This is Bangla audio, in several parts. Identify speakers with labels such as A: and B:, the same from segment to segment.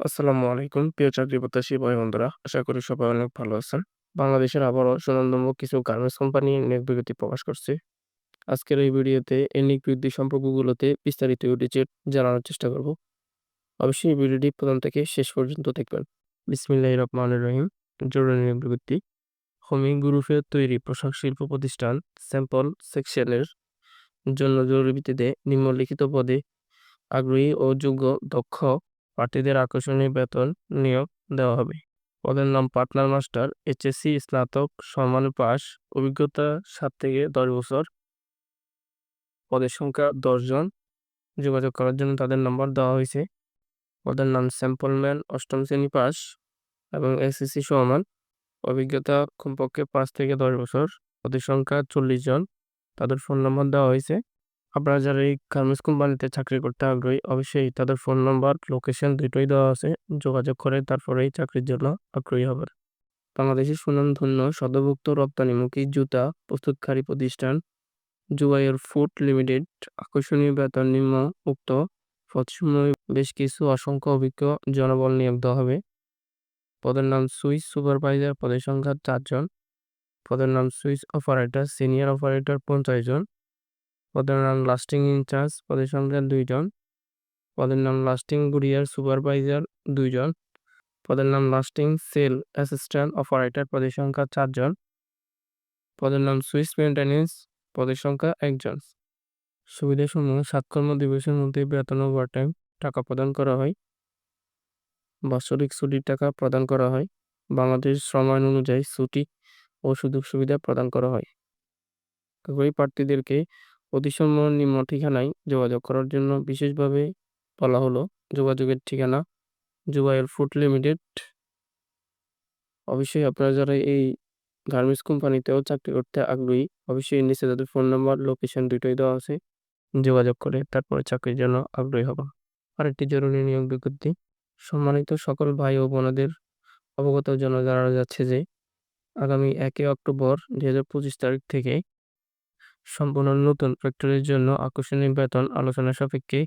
A: আসসালামু আলাইকুম। প্রিয় চাকরি প্রত্যাশী ভাই বন্ধুরা আশা করি সবাই অনেক ভালো আছেন। বাংলাদেশের আবারও সুনামধন্য কিছু গার্মেন্টস কোম্পানি নিয়োগ বিজ্ঞপ্তি প্রকাশ করছে। আজকের এই ভিডিওতে এই নিয়োগ বিজ্ঞপ্তি সম্পর্কগুলোতে বিস্তারিত ডিটেল জানানোর চেষ্টা করব। অবশ্যই এই ভিডিওটি প্রথম থেকে শেষ পর্যন্ত দেখবেন। বিসমিল্লাহ রহমান রহিম। জরুরি নিয়োগ বিজ্ঞপ্তি। হোমি গ্রুপের তৈরি পোশাক শিল্প প্রতিষ্ঠান স্যাম্পল সেকশনের জন্য জরুরি ভিত্তিতে নিম্নলিখিত পদে আগ্রহী ও যোগ্য দক্ষ প্রার্থীদের আকর্ষণীয় বেতন নিয়োগ দেওয়া হবে। পদের নাম পার্টনার মাস্টার এইচএসসি স্নাতক, সমান পাস অভিজ্ঞতা সাত থেকে দশ বছর। পদের সংখ্যা দশজন যোগাযোগ করার জন্য তাদের নম্বর দেওয়া হয়েছে। পদের নাম স্যাম্পলম্যান অষ্টম শ্রেণি পাস এবং এসএসসি সমান। অভিজ্ঞতা কমপক্ষে পাঁচ থেকে দশ বছর। পদের সংখ্যা চল্লিশ জন। তাদের ফোন নম্বর দেওয়া হয়েছে। আপনারা যারা এই গার্মেন্টস কোম্পানিতে চাকরি করতে আগ্রহী, অবশ্যই তাদের ফোন নাম্বার লোকেশন দুটোই দেওয়া আছে। যোগাযোগ করে তারপরে এই চাকরির জন্য আগ্রহী হবেন। বাংলাদেশের সুনামধন্য সদভুক্ত রপ্তানিমুখী জুতা প্রস্তুতকারী প্রতিষ্ঠান জুবাইয়ের ফুড লিমিটেড আকর্ষণীয় বেতন নিম্ন উক্ত পদসমূহে বেশ কিছু অসংখ্য অভিজ্ঞ জনবল নিয়োগ দেওয়া হবে। পদের নাম সুইস সুপারভাইজার, পদের সংখ্যা চারজন। পদের নাম সুইস অপারেটর, সিনিয়র অপারেটর পঞ্চাশ জন। পদের নাম লাস্টিং ইনচার্জ পদের সংখ্যা দুইজন। পদের নাম লাস্টিং কুরিয়ার সুপারভাইজার দুইজন। পদের নাম লাস্টিং সেল অ্যাসিস্ট্যান্ট অপারেটর, পদের সংখ্যা চারজন। পদের নাম সুইস মেনটেন্যান্স পদের সংখ্যা একজন। সুবিধাসমূহ সাত কর্ম দিবসের মধ্যে বেতন ওভারটাইম টাকা প্রদান করা হয়। বাৎসরিক ছুটির টাকা প্রদান করা হয়। বাংলাদেশ শ্রম আইন অনুযায়ী ছুটি ও সুযোগ সুবিধা প্রদান করা হয়। প্রার্থীদেরকে প্রতিসম নিম্ন ঠিকানায় যোগাযোগ করার জন্য বিশেষভাবে বলা হলো যোগাযোগের ঠিকানা জুবাইল ফুড লিমিটেড। অবশ্যই আপনারা যারা এই গার্মেন্টস কোম্পানিতেও চাকরি করতে আগ্রহী, অবশ্যই নিচে তাদের ফোন নাম্বার, লোকেশন দুটোই দেওয়া আছে, যোগাযোগ করে তারপরে চাকরির জন্য আগ্রহী হব। আরেকটি জরুরি নিয়োগ বিজ্ঞপ্তি, সম্মানিত সকল ভাই ও বোনদের অবগত জন্য জানা যাচ্ছে যে, আগামী একে অক্টোবর দু হাজার পঁচিশ তারিখ থেকে সম্পূর্ণ নতুন ফ্যাক্টরির জন্য আকর্ষণীয় বেতন আলোচনা সাপেক্ষে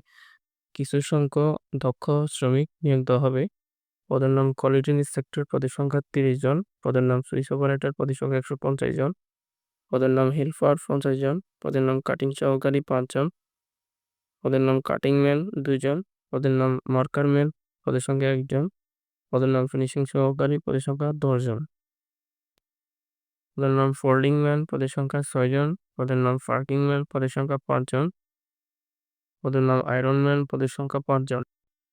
A: কিছু সংখ্যক দক্ষ শ্রমিক নিয়োগ দেওয়া হবে। পদের নাম কোয়ালিটি ইন্সপেক্টর, পদের সংখ্যা তিরিশ জন, পদের নাম সুইচ অপারেটর, পদের সংখ্যা একশো পঞ্চাশ জন, পদের নাম হেল্পার পঞ্চাশ জন, পদের নাম কাটিং সহকারী পাঁচজন পদের নাম কাটিং ম্যান দুইজন পদের নাম মার্কার ম্যান পদের সংখ্যা একজন পদের নাম ফিনিশিং সহকারী পদের সংখ্যা দশজন পদের নাম ফোল্ডিং ম্যান পদের সংখ্যা ছয়জন পদের নাম পার্কিং ম্যান পদের সংখ্যা পাঁচজন পদের নাম আয়রন ম্যান পদের সংখ্যা পাঁচজন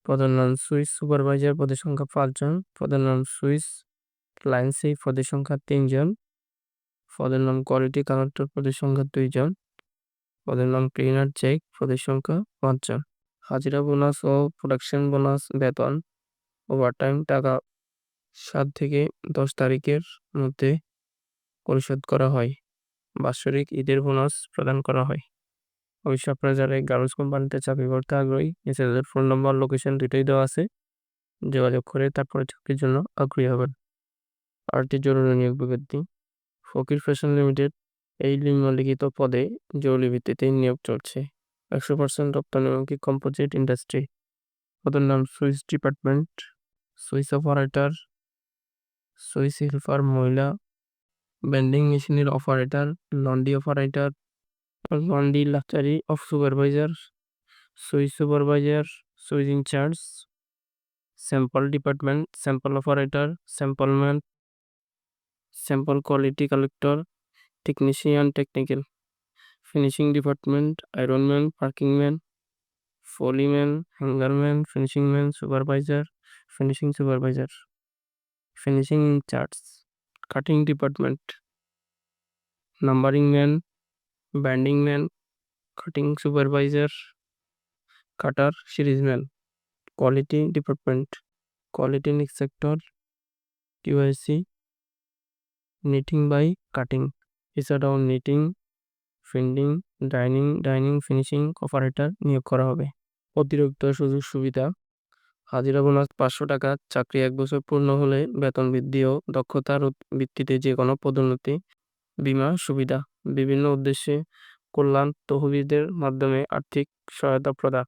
A: পদের নাম সুইস সুপারভাইজার পদের সংখ্যা পাঁচজন পদের নাম সুইস লাইনসি পদের সংখ্যা তিনজন পদের নাম কোয়ালিটি কালেক্টর পদের সংখ্যা দুইজন পদের নাম ক্লিনার চেক পদের সংখ্যা পাঁচজন হাজিরা বোনাস ও প্রোডাকশন বোনাস বেতন। ওভারটাইম টাকা সাত থেকে দশ তারিখের মধ্যে পরিশোধ করা হয়। বাৎসরিক ঈদের বোনাস প্রদান করা হয়। অবশ্যই আপনারা যারা এই গার্মেন্টস কোম্পানিতে চাকরি করতে আগ্রহী তাদের ফোন নম্বর লোকেশন দুটোই দেওয়া আছে। যোগাযোগ করে তারপরে চাকরির জন্য আগ্রহী হবেন। আরটি জরুরি নিয়োগ বিজ্ঞপ্তি, ফকির ফ্যাশন লিমিটেড, এই নিম্নলিখিত পদে জরুরি ভিত্তিতে নিয়োগ চলছে। একশো পার্সেন্ট রপ্তানিমুখী কম্পোজিট ইন্ডাস্ট্রি পদের নাম Swiss department Swiss operator Swiss helper মহিলা বেন্ডিং মেশিনের operator লন্ডি operator লন্ডি luxury of supervisor Swiss supervisor Swiss in charge sample department sample operator sample man sample quality collector technician technical finishing department Ironman parking man ফলিম্যান হ্যাঙ্গারম্যান finishing man supervisor finishing supervisor finishing in charge cutting department numbering man banding man cutting supervisor cutter series man quality department quality sector টিওআইসি knitting by cutting এছাড়াও knitting finding dining dining finishing operator নিয়োগ করা হবে। অতিরিক্ত সুযোগ সুবিধা হাজিরা বোনাস পাঁচশো টাকা, চাকরি এক বছর পূর্ণ হলে বেতন বৃদ্ধি ও দক্ষতার ভিত্তিতে যে কোনো পদোন্নতি, বিমা সুবিধা, বিভিন্ন উদ্দেশ্যে কল্যাণ তহবিলের মাধ্যমে আর্থিক সহায়তা প্রদান।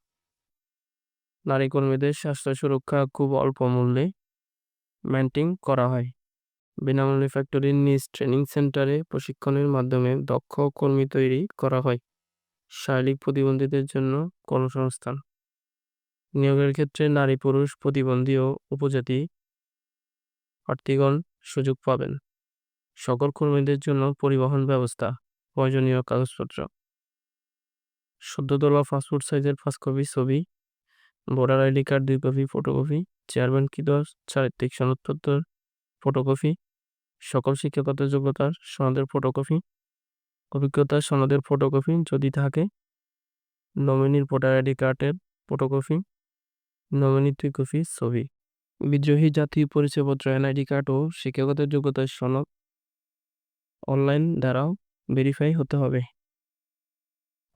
A: নারী কর্মীদের স্বাস্থ্য সুরক্ষা খুব অল্প মূল্যে মেনটেন করা হয়। বিনামূল্যে ফ্যাক্টরির নিজ ট্রেনিং সেন্টারে প্রশিক্ষণের মাধ্যমে দক্ষ কর্মী তৈরি করা হয়। শারীরিক প্রতিবন্ধীদের জন্য কর্মসংস্থান। নিয়োগের ক্ষেত্রে নারী, পুরুষ, প্রতিবন্ধী ও উপজাতি প্রার্থীগণ সুযোগ পাবেন। সকল কর্মীদের জন্য পরিবহন ব্যবস্থা, প্রয়োজনীয় কাগজপত্র। সদ্য তোলা পাসপোর্ট সাইজের পাঁচ কপি, ছবি, ভোটার আইডি কার্ড, দুই কপি, ফটোকপি, চেয়ারম্যান কৃত চারিত্রিক সনদপত্র, ফটোকপি, সকল শিক্ষাগত যোগ্যতার সনদের ফটোকপি অভিজ্ঞতার সনদের ফটোকপি যদি থাকে, নমিনির ভোটার আইডি কার্ডের ফটোকপি নমিনি দুই কপি ছবি। বিদ্রোহী জাতীয় পরিচয়পত্র, এনআইডি কার্ড ও শিক্ষাগত যোগ্যতার সনদ অনলাইন দ্বারাও ভেরিফাই হতে হবে।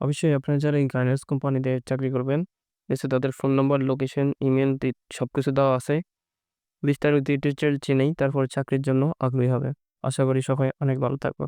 A: অবশ্যই আপনারা যারা এই গাইডেন্স কোম্পানিতে চাকরি করবেন এসে তাদের ফোন নম্বর লোকেশন ইমেল সব কিছু দেওয়া আছে। বিস্তারিত ডিটেল জেনেই তারপর চাকরির জন্য আগ্রহী হবে। আশা করি সবাই অনেক ভালো থাকবে